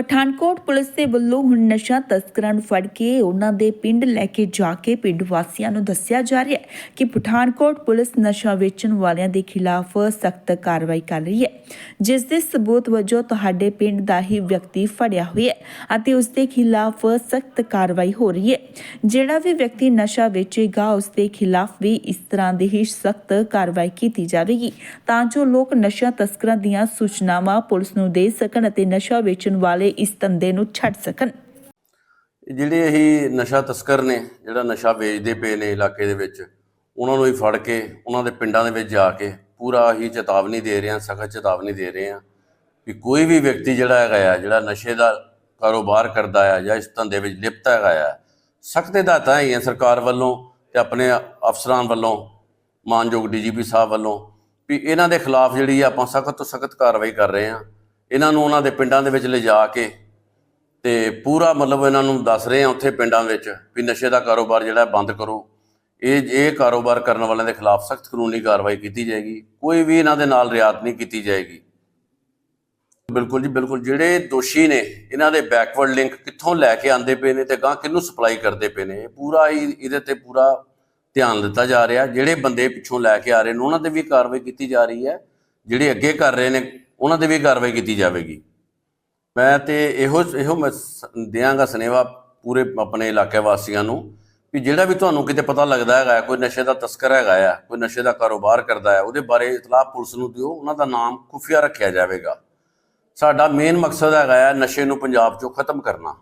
Pathankot police ਦੇ ਵੱਲੋਂ ਹੁਣ ਨਸ਼ਾ ਤਸਕਰਾਂ ਨੂੰ ਫੜ ਕੇ ਉਹਨਾਂ ਦੇ ਪਿੰਡ ਲੈ ਕੇ ਜਾ ਕੇ ਪਿੰਡ ਵਾਸੀਆਂ ਨੂੰ ਦੱਸਿਆ ਜਾ ਰਿਹਾ ਹੈ ਕਿ ਪਠਾਨਕੋਟ ਪੁਲਿਸ ਨਸ਼ਾ ਵੇਚਣ ਵਾਲਿਆਂ ਦੇ ਖਿਲਾਫ ਸਖਤ ਕਾਰਵਾਈ ਕਰ ਰਹੀ ਹੈ, ਜਿਸ ਦੇ ਸਬੂਤ ਵਜੋਂ ਤੁਹਾਡੇ ਪਿੰਡ ਦਾ ਹੀ ਵਿਅਕਤੀ ਫੜਿਆ ਹੋਇਆ ਹੈ ਅਤੇ ਉਸ ਦੇ ਖਿਲਾਫ ਸਖਤ ਕਾਰਵਾਈ ਹੋ ਰਹੀ ਹੈ। ਜਿਹੜਾ ਵੀ ਵਿਅਕਤੀ ਨਸ਼ਾ ਵੇਚੇਗਾ, ਉਸ ਦੇ ਖਿਲਾਫ ਵੀ ਇਸ ਤਰ੍ਹਾਂ ਦੀ ਹੀ ਸਖਤ ਕਾਰਵਾਈ ਕੀਤੀ ਜਾਵੇਗੀ, ਤਾਂ ਜੋ ਲੋਕ ਨਸ਼ਾ ਤਸਕਰਾਂ ਦੀਆਂ ਸੂਚਨਾਵਾਂ ਪੁਲਿਸ ਨੂੰ ਦੇ ਸਕਣ ਅਤੇ ਨਸ਼ਾ ਵੇਚਣ ਵਾਲੇ ਇਸ ਧੰਦੇ ਨੂੰ ਛੱਡ ਸਕਣ। ਜਿਹੜੇ ਇਹ ਨਸ਼ਾ ਤਸਕਰ ਨੇ, ਜਿਹੜਾ ਨਸ਼ਾ ਵੇਚਦੇ ਪਏ ਨੇ ਇਲਾਕੇ ਦੇ ਵਿੱਚ, ਉਹਨਾਂ ਨੂੰ ਹੀ ਫੜ ਕੇ, ਉਹਨਾਂ ਦੇ ਪਿੰਡਾਂ ਦੇ ਵਿੱਚ ਜਾ ਕੇ ਪੂਰਾ ਹੀ ਚੇਤਾਵਨੀ ਦੇ ਰਹੇ ਹਾਂ, ਸਖਤ ਚੇਤਾਵਨੀ ਦੇ ਰਹੇ ਹਾਂ ਕਿ ਕੋਈ ਵੀ ਵਿਅਕਤੀ ਜਿਹੜਾ ਹੈਗਾ ਆ, ਜਿਹੜਾ ਨਸ਼ੇ ਦਾ ਕਾਰੋਬਾਰ ਕਰਦਾ ਆ ਜਾਂ ਇਸ ਧੰਦੇ ਵਿੱਚ ਲਿਪਤ ਹੈਗਾ ਆ, ਸਖਤ ਹਦਾਇਤਾਂ ਹੈਗੀਆਂ ਸਰਕਾਰ ਵੱਲੋਂ ਤੇ ਆਪਣੇ ਅਫਸਰਾਂ ਵੱਲੋਂ, ਮਾਨਯੋਗ ਡੀਜੀਪੀ ਸਾਹਿਬ ਵੱਲੋਂ, ਵੀ ਇਹਨਾਂ ਦੇ ਖਿਲਾਫ ਜਿਹੜੀ ਆਪਾਂ ਸਖਤ ਤੋਂ ਸਖਤ ਕਾਰਵਾਈ ਕਰ ਰਹੇ ਹਾਂ। ਇਹਨਾਂ ਨੂੰ ਉਹਨਾਂ ਦੇ ਪਿੰਡਾਂ ਦੇ ਵਿੱਚ ਲਿਜਾ ਕੇ ਤੇ ਪੂਰਾ ਮਤਲਬ ਇਹਨਾਂ ਨੂੰ ਦੱਸ ਰਹੇ ਆ ਉੱਥੇ ਪਿੰਡਾਂ ਵਿੱਚ ਵੀ ਨਸ਼ੇ ਦਾ ਕਾਰੋਬਾਰ ਜਿਹੜਾ ਬੰਦ ਕਰੋ। ਇਹ ਇਹ ਕਾਰੋਬਾਰ ਕਰਨ ਵਾਲਿਆਂ ਦੇ ਖਿਲਾਫ ਸਖਤ ਕਾਨੂੰਨੀ ਕਾਰਵਾਈ ਕੀਤੀ ਜਾਏਗੀ। ਕੋਈ ਵੀ ਇਹਨਾਂ ਦੇ ਨਾਲ ਰਿਆਤ ਨਹੀਂ ਕੀਤੀ ਜਾਏਗੀ। ਬਿਲਕੁਲ ਜੀ, ਬਿਲਕੁਲ। ਜਿਹੜੇ ਦੋਸ਼ੀ ਨੇ, ਇਹਨਾਂ ਦੇ ਬੈਕਵਰਡ ਲਿੰਕ ਕਿੱਥੋਂ ਲੈ ਕੇ ਆਂਦੇ ਪਏ ਨੇ ਤੇ ਗਾਂ ਕਿਹਨੂੰ ਸਪਲਾਈ ਕਰਦੇ ਪਏ ਨੇ, ਇਹ ਪੂਰਾ ਹੀ ਇਹਦੇ ਤੇ ਪੂਰਾ ਧਿਆਨ ਦਿੱਤਾ ਜਾ ਰਿਹਾ। ਜਿਹੜੇ ਬੰਦੇ ਪਿੱਛੋਂ ਲੈ ਕੇ ਆ ਰਹੇ ਨੇ, ਉਹਨਾਂ ਤੇ ਵੀ ਕਾਰਵਾਈ ਕੀਤੀ ਜਾ ਰਹੀ ਹੈ। ਜਿਹੜੇ ਅੱਗੇ ਕਰ ਰਹੇ ਨੇ ਉਹਨਾਂ ਤੇ ਵੀ ਕਾਰਵਾਈ ਕੀਤੀ ਜਾਵੇਗੀ। ਮੈਂ ਤੇ ਇਹੋ ਇਹੋ ਮੈਂ ਦਿਆਂਗਾ ਸਨੇਵਾ ਪੂਰੇ ਆਪਣੇ ਇਲਾਕੇ ਵਾਸੀਆਂ ਨੂੰ ਵੀ ਜਿਹੜਾ ਵੀ ਤੁਹਾਨੂੰ ਕਿਤੇ ਪਤਾ ਲੱਗਦਾ ਹੈਗਾ, ਕੋਈ ਨਸ਼ੇ ਦਾ ਤਸਕਰ ਹੈਗਾ ਆ, ਕੋਈ ਨਸ਼ੇ ਦਾ ਕਾਰੋਬਾਰ ਕਰਦਾ ਹੈ ਉਹਦੇ ਬਾਰੇ ਇਤਲਾਹ ਪੁਲਿਸ ਨੂੰ ਦਿਓ, ਉਹਨਾਂ ਦਾ ਨਾਮ ਖੁਫੀਆ ਰੱਖਿਆ ਜਾਵੇਗਾ। ਸਾਡਾ ਮੇਨ ਮਕਸਦ ਹੈਗਾ ਆ ਨਸ਼ੇ ਨੂੰ ਪੰਜਾਬ ਚੋਂ ਖਤਮ ਕਰਨਾ।